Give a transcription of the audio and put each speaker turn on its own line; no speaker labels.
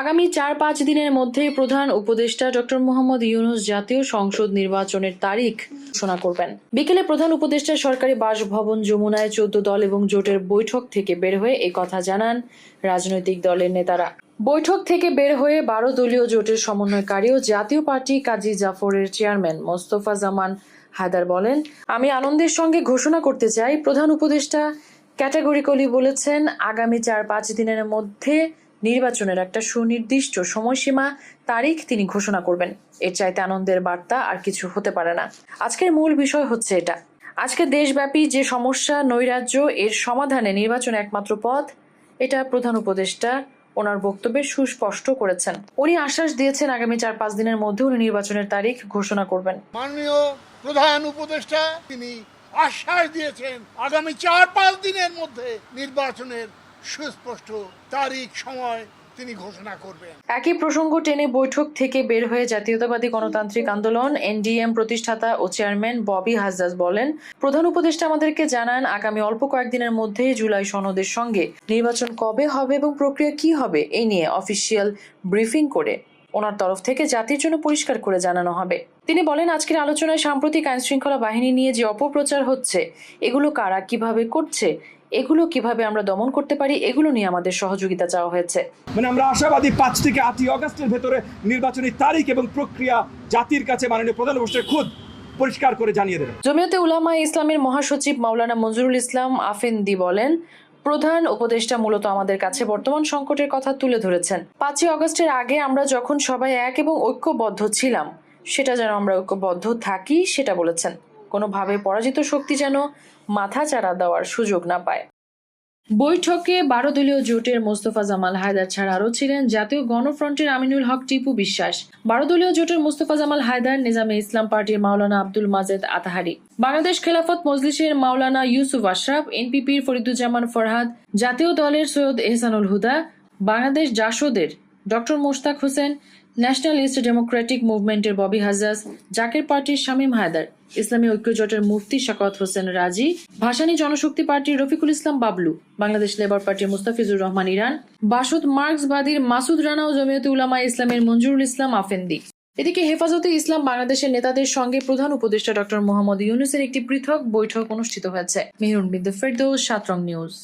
আগামী চার পাঁচ দিনের মধ্যেই প্রধান উপদেষ্টা ডক্টর মোহাম্মদ ইউনুস জাতীয় সংসদ নির্বাচনের তারিখ ঘোষণা করবেন। বিকেলে প্রধান উপদেষ্টা সরকারি বাসভবন যমুনায় চোদ্দ দল এবং জোটের বৈঠক থেকে বের হয়ে এই কথা জানান রাজনৈতিক দলের নেতারা। বৈঠক থেকে বের হয়ে বারো দলীয় জোটের সমন্বয়কারী ও জাতীয় পার্টি কাজী জাফরের চেয়ারম্যান মোস্তফা জামান হায়দার বলেন, আমি আনন্দের সঙ্গে ঘোষণা করতে চাই। প্রধান উপদেষ্টা ক্যাটাগরিক্যালি বলেছেন, আগামী চার পাঁচ দিনের মধ্যে নির্বাচনের একটা সুনির্দিষ্ট সময়সীমা তারিখ তিনি ঘোষণা করবেন। এর চাইতে আনন্দের বার্তা আর কিছু হতে পারে না। আজকের মূল বিষয় হচ্ছে এটা। আজকে দেশব্যাপী যে সমস্যা, নৈরাজ্য, এর সমাধানে নির্বাচন একমাত্র পথ, এটা প্রধান উপদেষ্টা ওনার বক্তব্যে সুস্পষ্ট করেছেন। উনি আশ্বাস দিয়েছেন আগামী চার পাঁচ দিনের মধ্যে উনি নির্বাচনের তারিখ ঘোষণা করবেন।
মাননীয় প্রধান উপদেষ্টা, তিনি আশ্বাস দিয়েছেন আগামী চার পাঁচ দিনের মধ্যে নির্বাচনের সুস্পষ্ট তারিখ, সময় তিনি ঘোষণা করবেন।
একই প্রসঙ্গ টেনে বৈঠক থেকে বের হয়ে জাতীয়তাবাদী গণতান্ত্রিক আন্দোলন, এনডিএম প্রতিষ্ঠাতা ও চেয়ারম্যান ববি হাজদাস বলেন, প্রধান উপদেষ্টা আমাদেরকে জানান, আগামী অল্প কয়েকদিনের মধ্যেই জুলাই সনদের সঙ্গে নির্বাচন কবে হবে এবং প্রক্রিয়া কি হবে এই নিয়ে অফিসিয়াল ব্রিফিং করে ওনার তরফ থেকে জাতির জন্য পরিষ্কার করে জানানো হবে। তিনি বলেন, আজকের আলোচনায় সাম্প্রতিক আইন শৃঙ্খলা বাহিনী নিয়ে যে অপপ্রচার হচ্ছে, এগুলো কারা কীভাবে করছে এগুলো কীভাবে আমরা দমন করতে পারি এগুলো নিয়ে আমাদের সহযোগিতা চাওয়া হয়েছে।
মানে আমরা আশাবাদী পাঁচ থেকে আটই অগস্টের ভেতরে নির্বাচনী তারিখ এবং প্রক্রিয়া জাতির কাছে মাননীয় প্রধান খুদ পরিষ্কার করে জানিয়ে দেবেন।
জমিয়তে উলামা ইসলামের মহাসচিব মাওলানা মঞ্জুরুল ইসলাম আফেন্দি বলেন প্রধান উপদেষ্টা মূলত আমাদের কাছে বর্তমান সংকটের কথা তুলে ধরেছেন। পাঁচই অগস্টের আগে আমরা যখন সবাই এক এবং ঐক্যবদ্ধ ছিলাম সেটা যেন আমরা ঐক্যবদ্ধ থাকি সেটা বলেছেন। কোনোভাবে পরাজিত শক্তি যেন মাথা চারা দেওয়ার সুযোগ না পায়। বৈঠকে বারো দলীয় জোটের মোস্তফা জামাল হায়দার ছাড়া আরও ছিলেন জাতীয় গণফ্রন্টের আমিনুল হক টিপু বিশ্বাস। বারো দলীয় জোটের মোস্তফা জামাল হায়দার, নিজামে ইসলাম পার্টির মাওলানা আব্দুল মাজেদ আতাহারি। বাংলাদেশ খেলাফত মজলিসের মাওলানা ইউসুফ আশরাফ, এনপিপির ফরিদুজ্জামান ফরহাদ, জাতীয় দলের Syed Ehsanul Huda, Bangladesh জাসদের doctor Moshtaq Hossain, nationalist democratic মুভমেন্টের Bobby Hajjaj, Zaker পার্টির শামীম হায়দার, ইসলামী ঐক্য জোটের মুফতি শাকাত হোসেন রাজি, ভাসানী জনশক্তি পার্টির রফিকুল ইসলাম বাবলু, বাংলাদেশ লেবার পার্টির মুস্তাফিজুর রহমান ইরান, বাসুদ মার্কসবাদীর মাসুদ রানা ও জমিয়তে উলামা ইসলামের মঞ্জুরুল ইসলাম আফেন্দি। এদিকে হেফাজতে ইসলাম বাংলাদেশের নেতাদের সঙ্গে প্রধান উপদেষ্টা ডক্টর মোহাম্মদ ইউনুসের একটি পৃথক বৈঠক অনুষ্ঠিত হয়েছে। মেহরুন বিদ্যা ফেরদৌস, সাতরং নিউজ।